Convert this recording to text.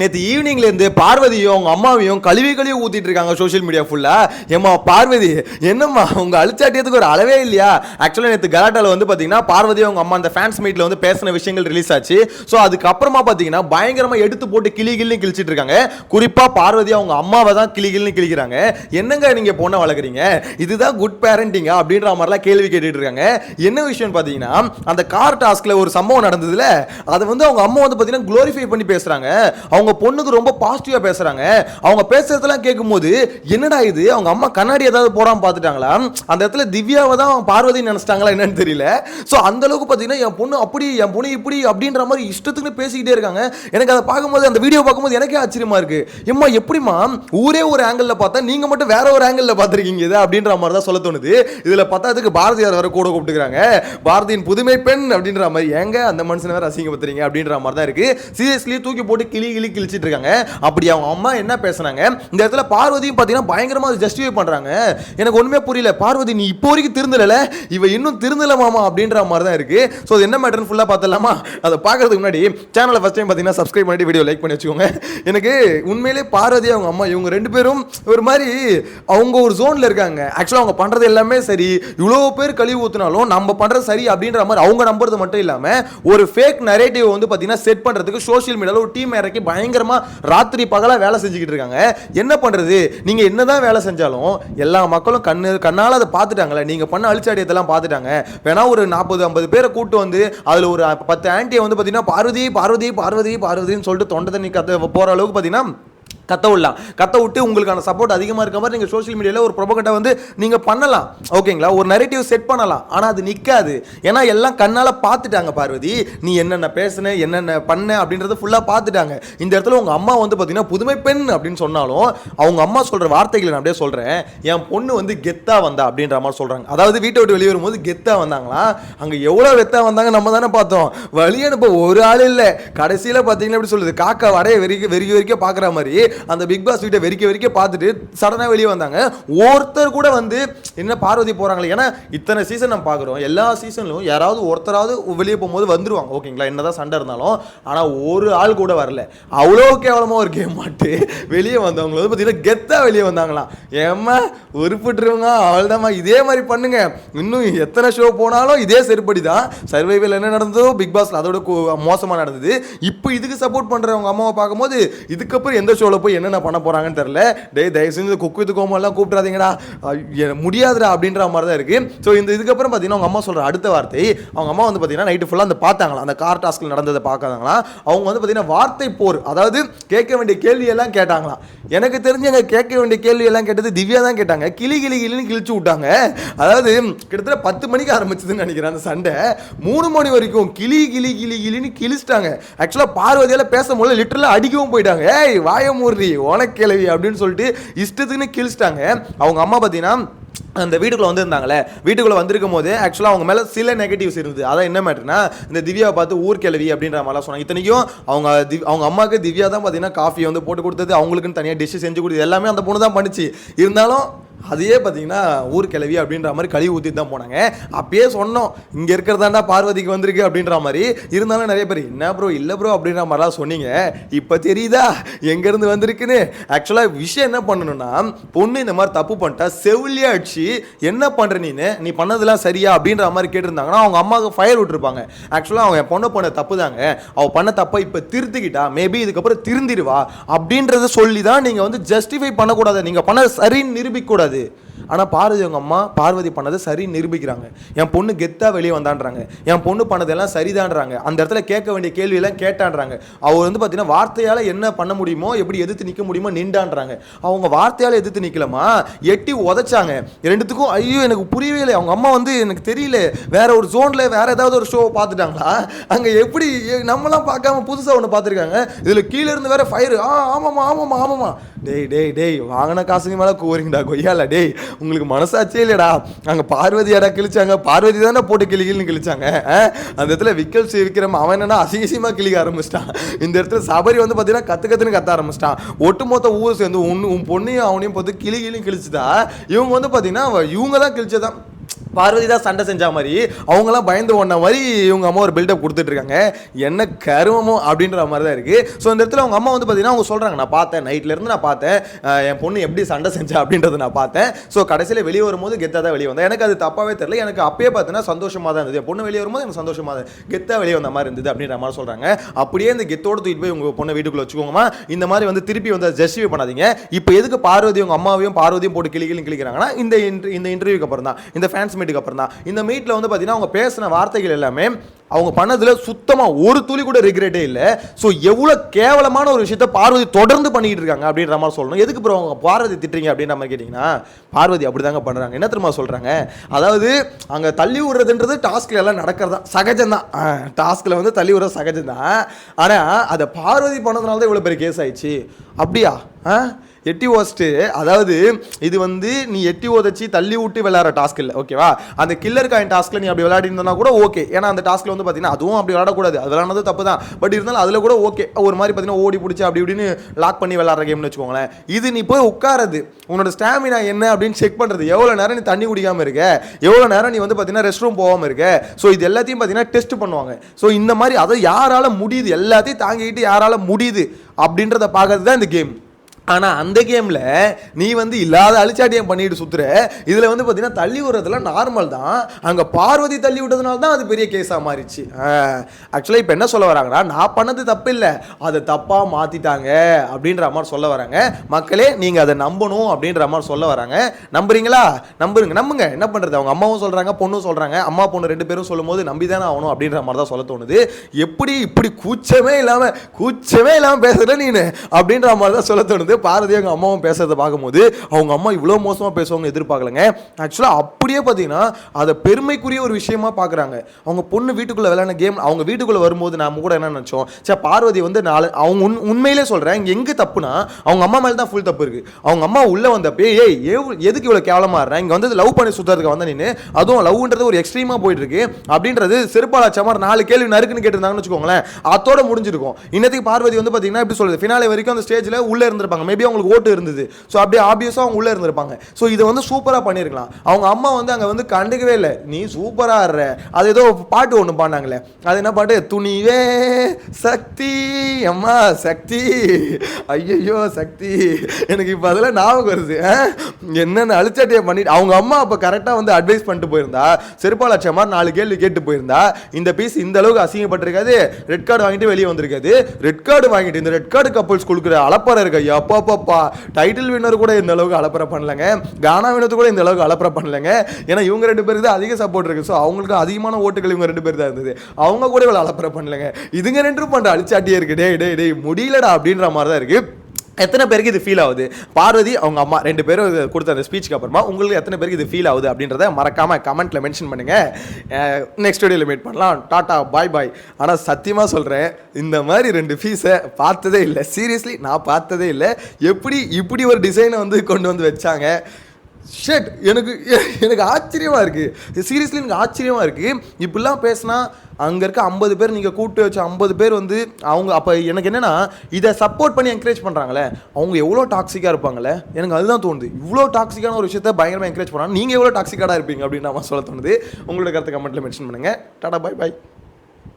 நேற்று ஈவினிங்ல இருந்து பார்வதியும் அவங்க அம்மாவையும் கழுவி கழுவி ஊற்றிட்டு இருக்காங்க சோஷியல் மீடியா ஃபுல்லாக ஏம்மா பார்வதி என்னம்மா உங்க அழிச்சாட்டியத்துக்கு ஒரு அளவே இல்லையா? ஆக்சுவலாக நேற்று கலாட்டாவில் வந்து பார்த்தீங்கன்னா பார்வதி அவங்க அம்மா அந்த ஃபேன்ஸ் மீட்டில் வந்து பேசின விஷயங்கள் ரிலீஸ் ஆச்சு. ஸோ அதுக்கப்புறமா பார்த்தீங்கன்னா பயங்கரமாக எடுத்து போட்டு கிளி கிளின்னு கிழிச்சிட்டு இருக்காங்க. குறிப்பாக பார்வதி அவங்க அம்மாவை தான் கிளி கிளின்னு கிழிக்கிறாங்க. என்னங்க நீங்கள் பொண்ணை வளர்க்குறீங்க? இதுதான் குட் பேரண்டிங்கா அப்படின்ற மாதிரிலாம் கேள்வி கேட்டுட்டு இருக்காங்க. என்ன விஷயம்னு பார்த்தீங்கன்னா அந்த கார் டாஸ்கில் ஒரு சம்பவம் நடந்ததுல அதை வந்து அவங்க அம்மா வந்து பார்த்தீங்கன்னா குளோரிஃபை பண்ணி பேசுகிறாங்க அவங்க அவங்க பொண்ணுக்கு ரொம்ப பாசிட்டிவாக பேசுகிறாங்க அவங்க பேசுறதெல்லாம் கேட்கும்போது என்னடா இது? அவங்க அம்மா கண்ணாடி ஏதாவது போடாமல் பார்த்துட்டாங்களா அந்த இடத்துல திவ்யாவை தான் பார்வதி நினச்சிட்டாங்களா என்னன்னு தெரியல. ஸோ அந்த அளவுக்கு பார்த்தீங்கன்னா என் பொண்ணு அப்படி என் பொண்ணு இப்படி அப்படின்ற மாதிரி இஷ்டத்துக்குன்னு பேசிக்கிட்டே இருக்காங்க. எனக்கு அதை பார்க்கும்போது அந்த வீடியோ பார்க்கும்போது எனக்கே ஆச்சரியமா இருக்கு. எம்மா எப்படிம்மா? ஊரே ஒரு ஆங்கிளில் பார்த்தா நீங்கள் மட்டும் வேற ஒரு ஆங்கிளில் பார்த்துருக்கீங்க இது? அப்படின்ற மாதிரி தான் சொல்ல தோணுது. இதில் பார்த்தா அதுக்கு பாரதியார் வேற கூட கூப்பிட்டுக்கிறாங்க. பாரதியின் புதுமை பெண் அப்படின்ற மாதிரி. ஏங்க அந்த மனுஷனை வேற அசிங்கப்படுத்துறீங்க அப்படின்ற மாதிரி தான் இருக்கு. சீரியஸ்லி தூக்கி போட்டு கிளி கிளி கிழிச்சிட்டு இருக்காங்க அப்படி அவங்க அம்மா என்ன பேசுனாங்க? இந்த இடத்துல பார்வதியும் பார்த்தீங்கன்னா பயங்கரமா ஜஸ்டிஃபை பண்றாங்க. எனக்கு ஒண்ணுமே புரியல. பார்வதி நீ இப்போ வரைக்கும் திருந்தல இவ இன்னும் திருந்தலை மாமா அப்படின்ற மாதிரி தான் இருக்கு. ஸோ அது என்ன மேட்டர்னு ஃபுல்லா பார்த்தலாமா அதை பார்க்கறதுக்கு முன்னாடி சேனலை ஃபஸ்ட் டைம் பார்த்தீங்கன்னா சப்ஸ்கிரைப் பண்ணிட்டு வீடியோ லைக் பண்ணி வச்சுக்கோங்க. எனக்கு உண்மையிலே பார்வதி அவங்க அம்மா இவங்க ரெண்டு பேரும் ஒரு மாதிரி அவங்க ஒரு ஜோன்ல இருக்காங்க. ஆக்சுவலாக அவங்க பண்றது எல்லாமே சரி. இவ்வளோ பேர் கழிவு ஊத்துனாலும் நம்ம பண்றது சரி அப்படின்ற மாதிரி அவங்க நம்புறது மட்டும் இல்லாம ஒரு ஃபேக் நரேட்டிவ் வந்து பார்த்தீங்கன்னா செட் பண்றதுக்கு சோஷியல் மீடியாவில் ஒரு டீம் இறக்கி பயங்கரமாக ராத்திரி பகலாக வேலை செஞ்சுக்கிட்டு இருக்காங்க. என்ன பண்ணுறது நீங்கள் என்ன தான் வேலை செஞ்சாலும் எல்லா மக்களும் கண்ணு கண்ணால் அதை பார்த்துட்டாங்களே நீங்கள் பண்ண அழிச்சாடியத்தெல்லாம் பார்த்துட்டாங்க. வேணா ஒரு நாற்பது ஐம்பது பேரை கூட்டு வந்து அதில் ஒரு பத்து ஆண்டியை வந்து பார்த்தீங்கன்னா பார்வதி பார்வதி பார்வதி பார்வதின்னு சொல்லிட்டு தொண்டை தண்ணி கற்று போகிற அளவுக்கு பார்த்தீங்கன்னா கத்த விடலாம் கத்த விட்டு உங்களுக்கான சப்போர்ட் அதிகமாக இருக்க மாதிரி நீங்கள் சோஷியல் மீடியாவில் ஒரு ப்ரொபகட்டை வந்து நீங்கள் பண்ணலாம். ஓகேங்களா ஒரு நெரேட்டிவ் செட் பண்ணலாம். ஆனால் அது நிற்காது ஏன்னா எல்லாம் கண்ணால் பார்த்துட்டாங்க பார்வதி. நீ என்னென்ன பேசுன என்னென்ன பண்ண அப்படின்றத ஃபுல்லாக பார்த்துட்டாங்க. இந்த இடத்துல உங்கள் அம்மா வந்து பார்த்தீங்கன்னா புதுமை பெண் அப்படின்னு சொன்னாலும் அவங்க அம்மா சொல்கிற வார்த்தைகளை நான் அப்படியே சொல்கிறேன் என் பொண்ணு வந்து கெத்தாக வந்தா அப்படின்ற மாதிரி சொல்கிறாங்க அதாவது வீட்டை விட்டு வெளியே வரும்போது கெத்தாக வந்தாங்களா? அங்கே எவ்வளோ வெத்தாக வந்தாங்க நம்ம தானே பார்த்தோம். வழி அனுப்ப ஒரு ஆள் இல்லை. கடைசியில் பார்த்தீங்கன்னா எப்படி சொல்லுது காக்கா வடைய வெறிக்க வெறிக்க வெறிக்க பார்க்குற மாதிரி அந்த பிக் பாஸ் வீட்டை வெறிக்க வெறிக்க பார்த்துட்டு சடனாக வெளியே வந்தாங்க. ஒருத்தர் கூட வந்து என்ன பார்வதி போகிறாங்களே ஏன்னா இத்தனை சீசன் நம்ம பார்க்குறோம். எல்லா சீசன்லையும் யாராவது ஒருத்தராவது வெளியே போகும்போது வந்துருவாங்க. ஓகேங்களா? என்னதான் சண்டை இருந்தாலும் ஆனால் ஒரு ஆள் கூட வரல. அவ்வளோ கேவலமாக ஒரு கேம் மாட்டு வெளியே வந்தவங்க வந்து பார்த்தீங்கன்னா கெத்தாக வெளியே வந்தாங்களாம். ஏம்மா உருப்பிட்டுருவங்க அவ்வளோதாம்மா இதே மாதிரி பண்ணுங்க. இன்னும் எத்தனை ஷோ போனாலும் இதே செருப்படி தான் சர்வைவல் என்ன நடந்ததோ பிக் பாஸில் அதோட மோசமாக நடந்தது. இப்போ இதுக்கு சப்போர்ட் பண்ணுறவங்க அம்மாவை பார்க்கும்போது இதுக்கப்புறம் எந்த ஷோவில் போய் என்னென்ன பண்ண போகிறாங்கன்னு தெரில டேய் தயவு செஞ்சு குக் வித் கோமெல்லாம் கூப்பிட்றாதீங்கடா முடியாதுடா அப்படின்ற மாதிரி தான் இருக்குது ஸோ இந்த இதுக்கப்புறம் பார்த்தீங்கன்னா அவங்க அம்மா சொல்கிற அடுத்த வார்த்தை அவங்க அம்மா வந்து பார்த்தீங்கன்னா நைட்டு ஃபுல்லாக அந்த பார்த்தாங்களா அந்த கார் டாஸ்கில் நடந்ததை பார்க்காதாங்களா அவங்க வந்து பார்த்தீங்கன்னா வார்த்தை போர் அதாவது கேட்க வேண்டிய கேள்வியெல்லாம் கேட்டாங்களாம். எனக்கு தெரிஞ்சு அங்கே கேட்க வேண்டிய கேள்வி எல்லாம் கேட்டது திவ்யா தான் கேட்டாங்க. கிளி கிளி கிளின்னு கிழிச்சு விட்டாங்க. அதாவது கிட்டத்தட்ட பத்து மணிக்கு ஆரம்பிச்சதுன்னு நினைக்கிறேன் அந்த சண்டை. மூணு மணி வரைக்கும் கிளி கிளி கிளி கிளின்னு கிழிச்சிட்டாங்க. ஆக்சுவலாக பார்வதியால் பேசும்போது லிட்டரலாக அடிக்கவும் போயிட்டாங்க. ஏய் வாயமூர் மூர்றி உனக்கிழவி அப்படின்னு சொல்லிட்டு இஷ்டத்துக்குன்னு கிழிச்சிட்டாங்க. அவங்க அம்மா பார்த்தீங்கன்னா அந்த வீட்டுக்குள்ளே வந்திருந்தாங்களே. வீட்டுக்குள்ளே வந்திருக்கும் போது ஆக்சுவலாக அவங்க மேலே சில நெகட்டிவ்ஸ் இருந்தது. அதான் என்ன மேட்டர்னா இந்த திவ்யாவை பார்த்து ஊர் கிளவி அப்படின்ற மாதிரிலாம் சொன்னாங்க. இத்தனைக்கும் அவங்க திவ் அவங்க அம்மாவுக்கு திவ்யா தான் பார்த்தீங்கன்னா காஃபி வந்து போட்டு கொடுத்தது அவங்களுக்குன்னு தனியாக டிஷ்ஷு செஞ்சு கொடுத்தது எல்லாமே அந்த பொண்ணு தான் பண்ணிச்சு. இருந்தாலும் அதையே பார்த்தீங்கன்னா ஊர் கிளவி அப்படின்ற மாதிரி கழுவி ஊற்றிட்டு தான் போனாங்க. அப்பயே சொன்னோம் இங்கே இருக்கிறதாண்டா பார்வதிக்கு வந்திருக்கு அப்படின்ற மாதிரி. இருந்தாலும் நிறைய பேர் என்ன ப்ரோ இல்லை ப்ரோ அப்படின்ற மாதிரிலாம் சொன்னீங்க. இப்போ தெரியுதா? எங்கேருந்து வந்திருக்குன்னு? ஆக்சுவலாக விஷயம் என்ன பண்ணணும்னா பொண்ணு இந்த மாதிரி தப்பு பண்ணிட்டா செவிலியா அடிச்சு என்ன பண்ணுற நீனு? நீ பண்ணதெல்லாம் சரியா? அப்படின்ற மாதிரி கேட்டிருந்தாங்கன்னா அவங்க அம்மாவுக்கு ஃபயர் விட்டுருப்பாங்க. ஆக்சுவலாக அவங்க பொண்ணு பண்ண தப்பு தாங்க. அவள் பண்ண தப்பை இப்போ திருத்திக்கிட்டா மேபி இதுக்கப்புறம் திருந்திடுவா அப்படின்றத சொல்லி தான் நீங்கள் வந்து ஜஸ்டிஃபை பண்ணக்கூடாது. நீங்கள் பண்ண சரின்னு நிரூபிக்கக்கூடாது ஆனால் பார்வதி அவங்க அம்மா பார்வதி பண்ணதை சரி நிரூபிக்கிறாங்க. என் பொண்ணு கெத்தாக வெளியே வந்தான்றாங்க. என் பொண்ணு பண்ணதெல்லாம் சரிதான்றாங்க. அந்த இடத்துல கேட்க வேண்டிய கேள்வியெல்லாம் கேட்டான்றாங்க. அவர் வந்து பார்த்தீங்கன்னா வார்த்தையால் என்ன பண்ண முடியுமோ எப்படி எதிர்த்து நிற்க முடியுமோ நின்றான்றாங்க. அவங்க வார்த்தையால் எதிர்த்து நிற்கலமா எட்டி உதைச்சாங்க. ரெண்டுத்துக்கும் ஐயோ எனக்கு புரியவே இல்லை அவங்க அம்மா வந்து எனக்கு தெரியல. வேற ஒரு ஜோனில் வேற ஏதாவது ஒரு ஷோ பார்த்துட்டாங்களா? அங்கே எப்படி நம்மலாம் பார்க்காம புதுசாக ஒன்று பார்த்துருக்காங்க. இதில் கீழே இருந்து வேற ஃபயர் ஆ ஆமாம்மா ஆமாம்மா ஆமாம்மா. டேய் டேய் டேய் வாங்கின காசுக்கு மேலே கோரிங்கடா கொய்யால. டேய் உங்களுக்கு மனசாச்சே இல்லையடா அங்கே பார்வதியாடா கிழிச்சாங்க. பார்வதி தானே போட்டு கிளிகிள்னு கிழிச்சாங்க. அந்த இடத்துல விக்கல் விக்ரம் அவன் என்னன்னா அசிங்கசியமாக கிளிக்க ஆரம்பிச்சிட்டான். இந்த இடத்துல சபரி வந்து பார்த்தீங்கன்னா கற்று கத்துன்னு கத்த ஆரம்பிச்சிட்டான். ஒட்டுமொத்த ஊர் சேர்ந்து உன் உன் பொண்ணையும் அவனையும் பார்த்து கிளி கிளியும் கிழிச்சுதா. இவங்க வந்து பார்த்தீங்கன்னா இவங்க தான் கிழிச்சதான் பார்வதி தான் சண்டை செஞ்ச மாதிரி அவங்களாம் பயந்து ஓடின மாதிரி இவங்க அம்மா ஒரு பில்டப் கொடுத்துட்ருக்காங்க. என்ன கருமமோ அப்படின்ற மாதிரி தான் இருக்குது ஸோ இந்த இடத்துல அவங்க அம்மா வந்து பார்த்தீங்கன்னா அவங்க சொல்கிறாங்க நான் பார்த்தேன் நைட்லேருந்து நான் பார்த்தேன். என் பொண்ணு எப்படி சண்டை செஞ்சா? அப்படின்றத நான் பார்த்தேன். ஸோ கடைசியில் வெளியே வரும்போது கெத்தாக தான் வெளியே வந்தேன். எனக்கு அது தப்பாகவே தெரியல. எனக்கு அப்பயே பார்த்தீங்கன்னா சந்தோஷமாக தான் இருந்தது. என் பொண்ணு வெளியே வரும்போது எனக்கு சந்தோஷமாக தான் கெத்தாக வெளியே வந்த மாதிரி இருந்தது அப்படின்ற மாதிரி சொல்கிறாங்க அப்படியே இந்த கெத்தோட தூக்கிட்டு போய் உங்கள் பொண்ணை வீட்டுக்குள்ளே வச்சுக்கோங்கம்மா. இந்த மாதிரி வந்து திருப்பி வந்து ஜஸ்டிஃபை பண்ணாதீங்க. இப்போ எதுக்கு பார்வதி உங்கள் அம்மாவையும் பார்வதியும் போட்டு கிளி கிளி கிளிக்கிறாங்கன்னா இந்த இந்த இன்டர்வியூக்கு அப்புறம் தான் இந்த ஃபேன்ஸ் மீட்டுக்கு அப்புறம் தான். இந்த மீட்டில் வந்து பார்த்தீங்கன்னா அவங்க பேசின வார்த்தைகள் எல்லாமே அவங்க பண்ணதில் சுத்தமாக ஒரு துளி கூட ரிக்ரெட்டே இல்லை. ஸோ எவ்வளோ கேவலமான ஒரு விஷயத்த பார்வதி தொடர்ந்து பண்ணிக்கிட்டு இருக்காங்க அப்படின்ற மாதிரி சொல்லணும். எதுக்கு ப்ரோ அவங்க பார்வதி திட்டுறீங்க அப்படின்ற மாதிரி கேட்டிங்கன்னா பார்வதி அப்படி தாங்க பண்ணுறாங்க என்ன திரும்ப சொல்கிறாங்க அதாவது அங்கே தள்ளி விடுறதுன்றது டாஸ்கில் எல்லாம் நடக்கிறதா? சகஜம்தான். டாஸ்கில் வந்து தள்ளி விடுறது சகஜம்தான். ஆனால் அதை பார்வதி பண்ணதுனால தான் இவ்வளோ பெரிய கேஸ் ஆயிடுச்சு. அப்படியா? ஆ? எட்டி ஓஸ்ட்டு. அதாவது இது வந்து நீ எட்டி ஓதச்சு தள்ளி விட்டு விளையாடுற டாஸ்க் இல்லை ஓகேவா அந்த கில்லர் காயின் டாஸ்க்கில் நீ அப்படி விளையாடினா கூட ஓகே ஏன்னா அந்த டாஸ்க்கில் வந்து பார்த்தீங்கன்னா அதுவும் அப்படி விளையாடக்கூடாது. அது விளையாடுறது தப்பு தான். பட் இருந்தாலும் அதில் கூட ஓகே ஒரு மாதிரி பார்த்தீங்கன்னா ஓடி பிடிச்சி அப்படி இப்படின்னு லாக் பண்ணி விளையாடுற கேம்னு வச்சுக்கோங்களேன். இது நீ போய் உட்காரது. உன்னோட ஸ்டாமினா என்ன அப்படின்னு செக் பண்ணுறது எவ்வளோ நேரம் நீ தண்ணி குடிக்காமல் இருக்க? எவ்வளோ நேரம் நீ வந்து பார்த்தீங்கன்னா ரெஸ்ட் ரூம் போகாமல் இருக்க? ஸோ இது எல்லாத்தையும் பார்த்தீங்கன்னா டெஸ்ட் பண்ணுவாங்க. ஸோ இந்த மாதிரி அதை யாரால முடியுது? எல்லாத்தையும் தாங்கிக்கிட்டு யாரால முடியுது? அப்படின்றத பார்க்கறது தான் இந்த கேம் ஆனால் அந்த கேமில் நீ வந்து இல்லாத அழிச்சாட்டியம் பண்ணிட்டு சுற்றுற இதில் வந்து பார்த்தீங்கன்னா தள்ளி விடுறதுல நார்மல் தான். அங்கே பார்வதி தள்ளி விட்டதுனால தான் அது பெரிய கேஸாக மாறிச்சு ஆக்சுவலாக இப்போ என்ன சொல்ல வராங்கன்னா நான் பண்ணது தப்பு இல்லை அதை தப்பாக மாற்றிட்டாங்க அப்படின்ற மாதிரி சொல்ல வராங்க. மக்களே நீங்கள் அதை நம்பணும் அப்படின்ற மாதிரி சொல்ல வராங்க. நம்புறீங்களா? நம்புறீங்க நம்புங்க. என்ன பண்ணுறது அவங்க அம்மாவும் சொல்கிறாங்க பொண்ணும் சொல்கிறாங்க அம்மா பொண்ணு ரெண்டு பேரும் சொல்லும் போது நம்பி தானே ஆகணும் அப்படின்ற மாதிரி தான் சொல்ல தோணுது. எப்படி இப்படி கூச்சமே இல்லாமல் கூச்சமே இல்லாமல் பேசுகிறேன் நீனு அப்படின்ற மாதிரி தான் சொல்ல தோணுது. பாரதி அவங்க அம்மாவும் பேசுறதை பார்க்கும்போது அவங்க அம்மா இவ்வளோ மோசமா பேசுவாங்க எதிர்பார்க்கலங்க. ஆக்சுவலாக அப்படியே பார்த்தீங்கன்னா அதை பெருமைக்குரிய ஒரு விஷயமா பார்க்குறாங்க. அவங்க பொண்ணு வீட்டுக்குள்ள விளையாட கேம் அவங்க வீட்டுக்குள்ள வரும்போது நாம கூட என்ன நினைச்சோம்? சே பார்வதி வந்து நாலு அவங்க உண் உண்மையிலே சொல்றேன் இங்க எங்க தப்புனா அவங்க அம்மா மேல தான் ஃபுல் தப்பு இருக்கு. அவங்க அம்மா உள்ள வந்தப்பே ஏய் எதுக்கு இவ்வளவு கேவலமாகறேன் இங்கே இங்க வந்து லவ் பண்ணி சுற்றுறதுக்கு வந்த நின்று அதுவும் லவ்ன்றது ஒரு எக்ஸ்ட்ரீமா போயிட்டு இருக்கு. அப்படின்றது செருப்பாலா சமர் நாலு கேள்வி நறுக்குன்னு கேட்டிருந்தாங்கன்னு வச்சுக்கோங்களேன் அதோட முடிஞ்சிருக்கும். இன்னத்துக்கு பார்வதி வந்து பார்த்தீங்கன்னா எப்படி சொல்றது ஃபினாலே வரைக்கும் அந்த ஸ்டேஜ்ல உள்ள இருந்திருப்பாங்க. மேபி அவங்களுக்கு ஓட்டு இருந்தது. ஸோ அப்படியே ஆப்வியஸாக அவங்க உள்ளே இருந்திருப்பாங்க. ஸோ இதை வந்து சூப்பராக பண்ணியிருக்கலாம். அவங்க அம்மா வந்து அங்கே வந்து கண்டுக்கவே இல்லை. நீ சூப்பராக ஆடுற அது ஏதோ பாட்டு ஒன்று பாடினாங்களே. அது என்ன பாட்டு? துணிவே சக்தி அம்மா சக்தி ஐயையோ சக்தி. எனக்கு இப்போ அதெல்லாம் ஞாபகம் வருது. என்னென்ன அழிச்சாட்டியை பண்ணிட்டு அவங்க அம்மா அப்போ கரெக்டாக வந்து அட்வைஸ் பண்ணிட்டு போயிருந்தா செருப்பால் அச்சமார் நாலு கேள்வி கேட்டு போயிருந்தா இந்த பீஸ் இந்த அளவுக்கு அசிங்கப்பட்டிருக்காது. ரெட் கார்டு வாங்கிட்டு வெளியே வந்திருக்காது. ரெட் கார்டு வாங்கிட்டு இந்த ரெட் கார்டு கப்பல்ஸ் கொடுக்குற அலப்பறை இருக்கு ஐயா அப்பப்பப்பா. டைட்டில் வின்னர் கூட இந்த அளவுக்கு அலப்பறை பண்ணலங்க. கானா வினத்து கூட இந்த அளவுக்கு அலப்பறை பண்ணலங்க. ஏன்னா இவங்க ரெண்டு பேருக்கு தான் அதிக சப்போர்ட் இருக்கு. ஸோ அவங்களுக்கு அதிகமான ஓட்டுகள் இவங்க ரெண்டு பேர் தான் இருந்தது. அவங்க கூட இவ்வளோ அலப்பறை பண்ணலங்க. இதுங்க ரெண்டும் பண்ணுற அழிச்சாட்டியே இருக்கு. டே டே டே முடியலடா அப்படின்ற மாதிரி தான் இருக்கு. எத்தனை பேருக்கு இது ஃபீல் ஆகுது? பார்வதி அவங்க அம்மா ரெண்டு பேரும் கொடுத்த அந்த ஸ்பீச்சுக்கு அப்புறமா உங்களுக்கு எத்தனை பேருக்கு இது ஃபீல் ஆகுது? அப்படின்றத மறக்காமல் கமெண்ட்டில் மென்ஷன் பண்ணுங்கள் நெக்ஸ்ட் வீடியோவில் மீட் பண்ணலாம். டாட்டா பாய் பாய் ஆனால் சத்தியமாக சொல்கிறேன் இந்த மாதிரி ரெண்டு ஃபீஸை பார்த்ததே இல்லை. சீரியஸ்லி நான் பார்த்ததே இல்லை. எப்படி இப்படி ஒரு டிசைனை வந்து கொண்டு வந்து வச்சாங்க? ஷேட் எனக்கு எனக்கு ஆச்சரியமாக இருக்குது சீரியஸ்லி எனக்கு ஆச்சரியமாக இருக்குது இப்படிலாம் பேசினா அங்கே இருக்க ஐம்பது பேர் நீங்கள் கூப்பிட்டு வச்ச ஐம்பது பேர் வந்து அவங்க அப்போ எனக்கு என்னென்னா இதை சப்போர்ட் பண்ணி என்கரேஜ் பண்ணுறாங்களே அவங்க எவ்வளோ டாக்ஸிக்காக இருப்பாங்களே? எனக்கு அதுதான் தோணுது. இவ்வளோ டாக்ஸிக்கான ஒரு விஷயத்த பயங்கரமாக என்கரேஜ் பண்ணால் நீங்கள் எவ்வளோ டாக்ஸிக்காடா இருப்பீங்க அப்படின்னு நான் சொல்ல தோணுது. உங்களோட கருத்து கமெண்ட்டில் மென்ஷன் பண்ணுங்க. டாடா பாய் பாய்